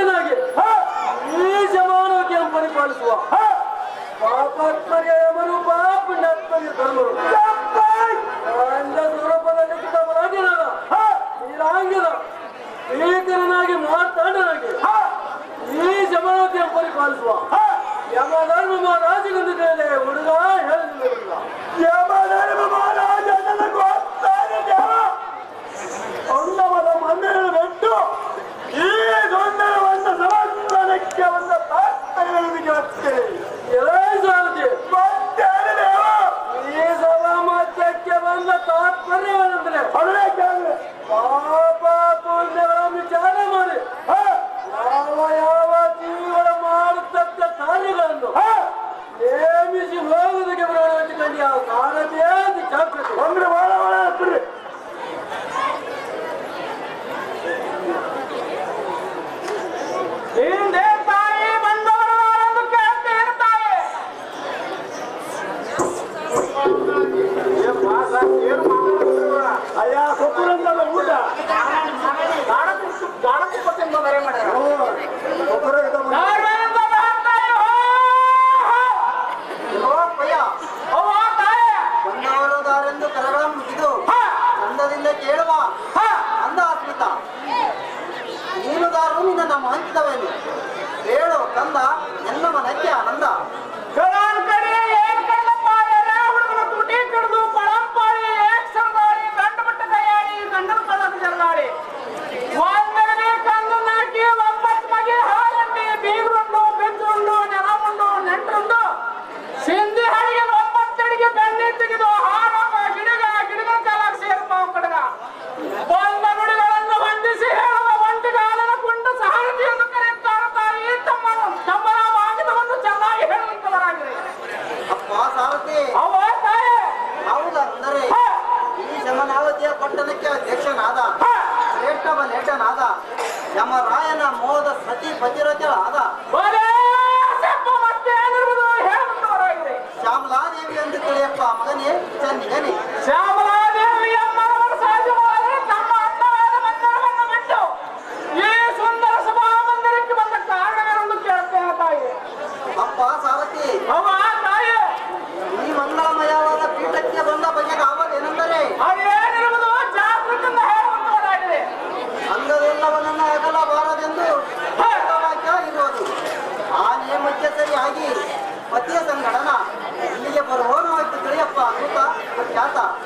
ಭಗವಂತನಾಗಿ ಈ ಜಮಾನಕ್ಕೆ ಪರಿಪಾಲಿಸುವ. ಪಾಪಾತ್ಮರ್ಯ ಪಾಪ ನತ್ಮರ್ಯ ಧರ್ಮರು. ಸ್ವರೂಪದಲ್ಲಿ ಮಾತಾಡನಾಗಿ ಈ ಜಮಾನಕ್ಕೆ ಪರಿಪಾಲಿಸುವ. ಯಮ ಧರ್ಮ ಮಹಾರಾಜನಿಂದ ಮೇಲೆ ಹುಡುಗ ಹೇಳಿದ ಯಮ ಧರ್ಮ ಮಹಾರಾಜ ಅಂದವರ ಮನ್ನೆರಳು ಈ ಸಮಾಜಕ್ಕೆ ಬಂದ ತಾತ್ಪರ್ಯ ಏನಂದ್ರೆ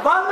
বাংলা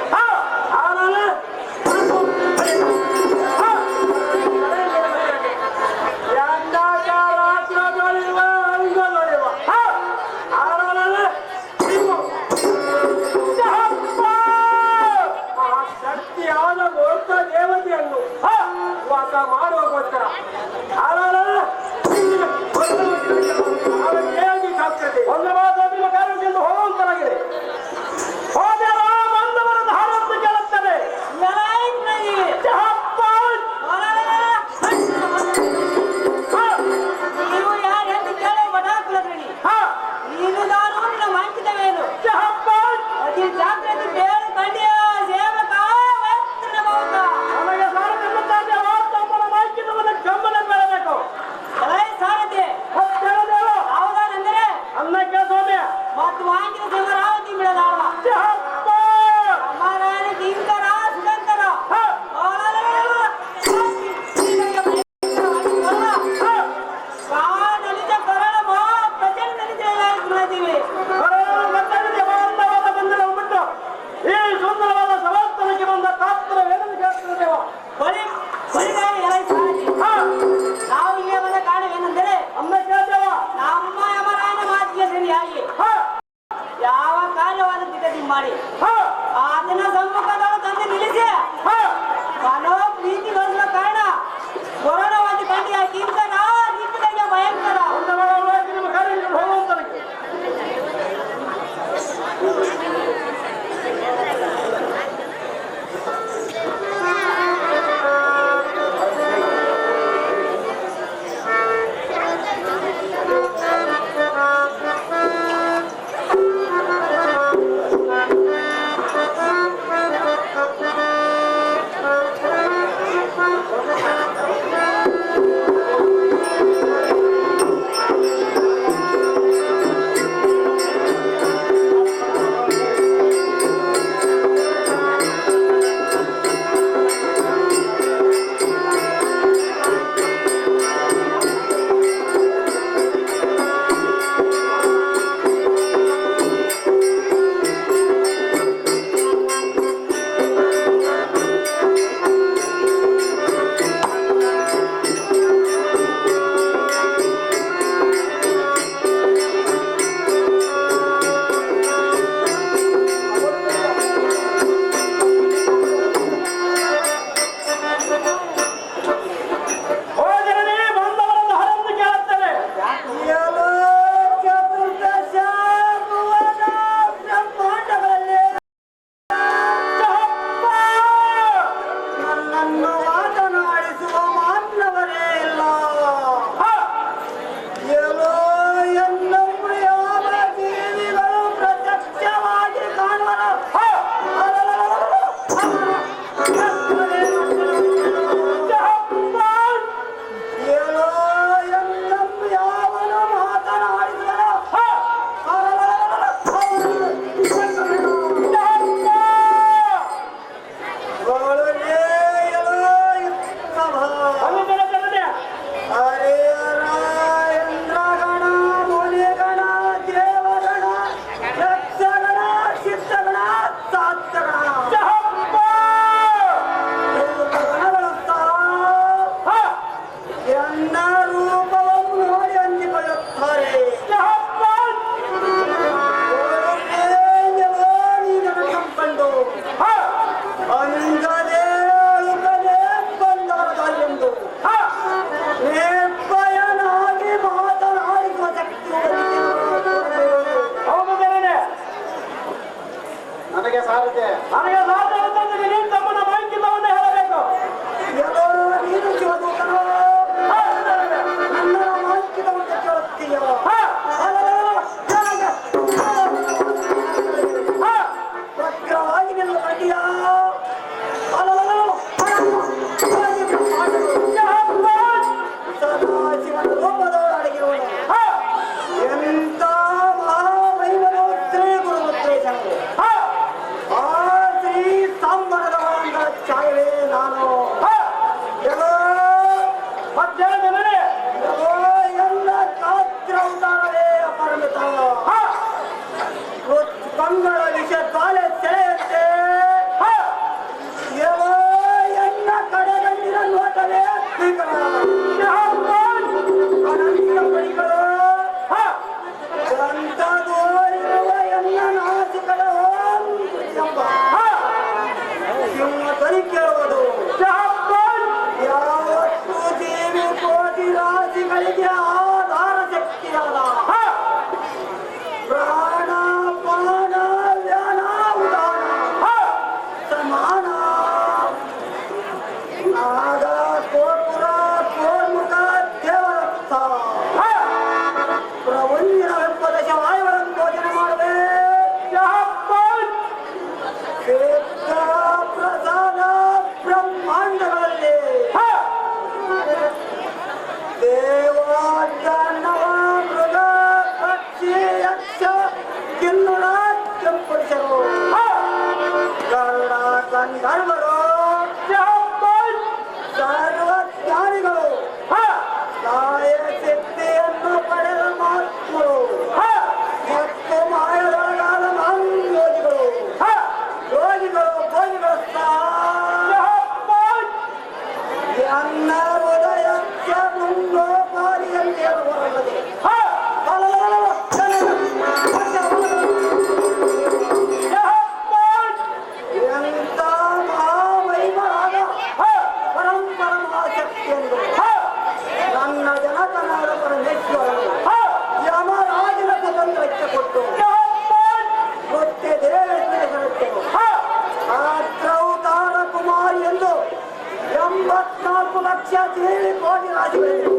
ನಾಲ್ಕು ಲಕ್ಷ ಹದಿನೇಳು ಕೋಟಿ ರಾಜಬೇಕು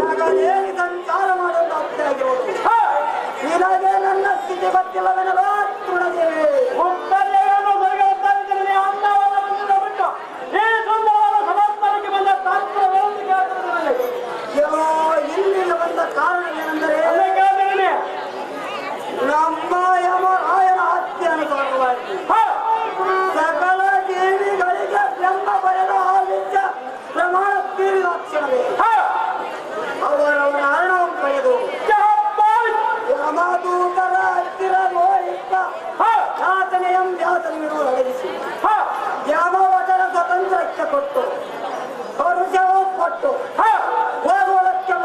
ಹಾಗಾದ್ರೆ ಹೇಗೆ ಸಂಚಾರ ಮಾಡುವಂತ ಆಗಿರುವುದು ನನ್ನ ಸ್ಥಿತಿ ಗೊತ್ತಿಲ್ಲವೆನಲ್ಲ ತಕ್ಷಣವೇ ಅವರ ಮರಣ ಪಡೆದು ಯಮದೂತರ ಹತ್ತಿರ ನೋಯಿತ್ತ ಯಾತನೆಯ ಯಾತನೆಯನ್ನು ಒದಗಿಸಿ ಯಾಮವಚನ ಸ್ವತಂತ್ರಕ್ಕೆ ಕೊಟ್ಟು ಪರುಷವೂ ಕೊಟ್ಟು ಹೋಗುವುದಕ್ಕೆ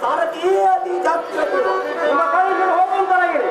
ಸಾರಥಿ ಅತಿ ಜಾತ್ರೆ ನಿಮ್ಮ ಕೈಯಲ್ಲಿ ಹೋಗುವಂತಾಗಿದೆ